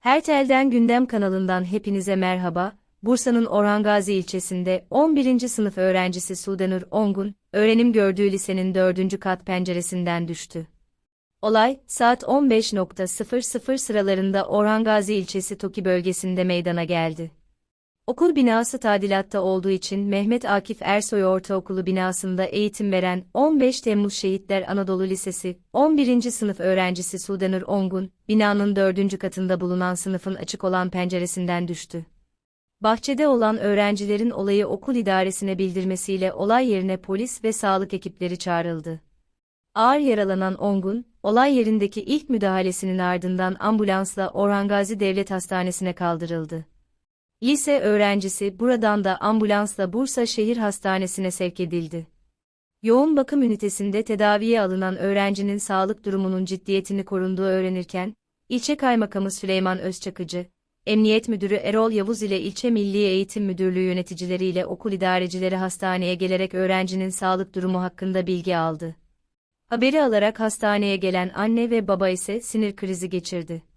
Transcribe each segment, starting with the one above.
Her telden gündem kanalından hepinize merhaba. Bursa'nın Orhan Gazi ilçesinde 11. sınıf öğrencisi Sudenur Ongun, öğrenim gördüğü lisenin 4. kat penceresinden düştü. Olay, saat 15.00 sıralarında Orhan Gazi ilçesi Toki bölgesinde meydana geldi. Okul binası tadilatta olduğu için Mehmet Akif Ersoy Ortaokulu binasında eğitim veren 15 Temmuz Şehitler Anadolu Lisesi 11. sınıf öğrencisi Sudenur Ongun, binanın 4. katında bulunan sınıfın açık olan penceresinden düştü. Bahçede olan öğrencilerin olayı okul idaresine bildirmesiyle olay yerine polis ve sağlık ekipleri çağrıldı. Ağır yaralanan Ongun, olay yerindeki ilk müdahalesinin ardından ambulansla Orhan Gazi Devlet Hastanesi'ne kaldırıldı. Lise öğrencisi buradan da ambulansla Bursa Şehir Hastanesi'ne sevk edildi. Yoğun bakım ünitesinde tedaviye alınan öğrencinin sağlık durumunun ciddiyetini korunduğu öğrenirken, ilçe kaymakamı Süleyman Özçakıcı, Emniyet Müdürü Erol Yavuz ile ilçe Milli Eğitim Müdürlüğü yöneticileriyle okul idarecileri hastaneye gelerek öğrencinin sağlık durumu hakkında bilgi aldı. Haberi alarak hastaneye gelen anne ve baba ise sinir krizi geçirdi.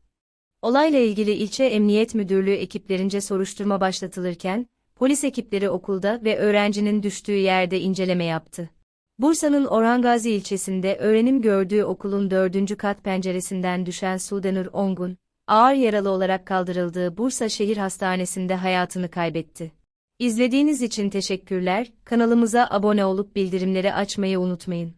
Olayla ilgili ilçe Emniyet Müdürlüğü ekiplerince soruşturma başlatılırken, polis ekipleri okulda ve öğrencinin düştüğü yerde inceleme yaptı. Bursa'nın Orhan Gazi ilçesinde öğrenim gördüğü okulun dördüncü kat penceresinden düşen Sudenur Ongun, ağır yaralı olarak kaldırıldığı Bursa Şehir Hastanesi'nde hayatını kaybetti. İzlediğiniz için teşekkürler, kanalımıza abone olup bildirimleri açmayı unutmayın.